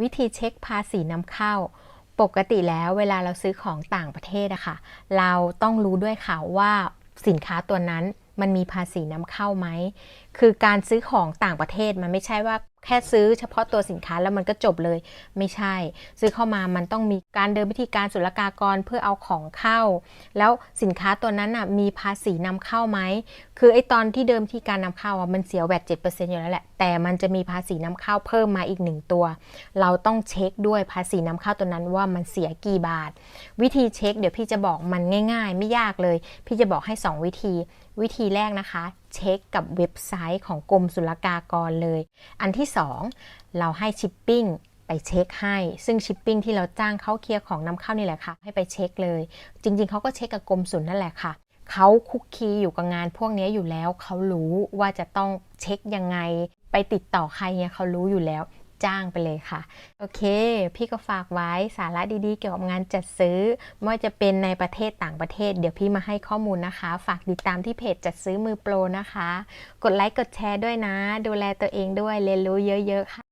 วิธีเช็คภาษีนำเข้า ปกติแล้วเวลาเราซื้อของต่างประเทศอะค่ะ เราต้องรู้ด้วยค่ะว่าสินค้าตัวนั้นมันมีภาษีนำเข้าไหมคือการซื้อของต่างประเทศมันไม่ใช่ว่าแค่ซื้อเฉพาะตัวสินค้าแล้วมันก็จบเลยไม่ใช่ ซื้อเข้ามามันต้องมีการเดินพิธีการศุลกากรเพื่อเอาของเข้า แล้วสินค้าตัวนั้นอะมีภาษีนำเข้าไหมคือไอ้ตอนที่เดิมที่การนำเข้าอะมันเสียแวด7%อยู่แล้วแหละแต่มันจะมีภาษีนำเข้าเพิ่มมาอีกหนึ่งตัว เราต้องเช็คด้วยภาษีนำเข้าตัวนั้นว่ามันเสียกี่บาท วิธีเช็ค เดี๋ยวพี่จะบอกมันง่าย ๆ ไม่ยากเลย พี่จะบอกให้ 2 วิธี วิธีแรกนะคะ เช็คกับเว็บไซต์ของกรมศุลกากรเลย อันที่ 2 เราให้ชิปปิ้งไปเช็คให้ ซึ่งชิปปิ้งที่เราจ้างเขาเคลียร์ของนำเข้านี่แหละค่ะ ให้ไปเช็คเลย จริง ๆเขาก็เช็คกับกรมศุลนั่นแหละค่ะเขาคุกคีอยู่กับงานพวกนี้อยู่แล้วเขารู้ว่าจะต้องเช็คยังไง ไปติดต่อใครเนี่ยเขารู้อยู่แล้ว จ้างไปเลยค่ะ โอเค พี่ก็ฝากไว้สาระดีๆ เกี่ยวกับงานจัดซื้อ ไม่ว่าจะเป็นในประเทศต่างประเทศ เดี๋ยวพี่มาให้ข้อมูลนะคะ ฝากติดตามที่เพจจัดซื้อมือโปรนะคะ กดไลค์กดแชร์ด้วยนะ ดูแลตัวเองด้วยเรียนรู้เยอะๆค่ะ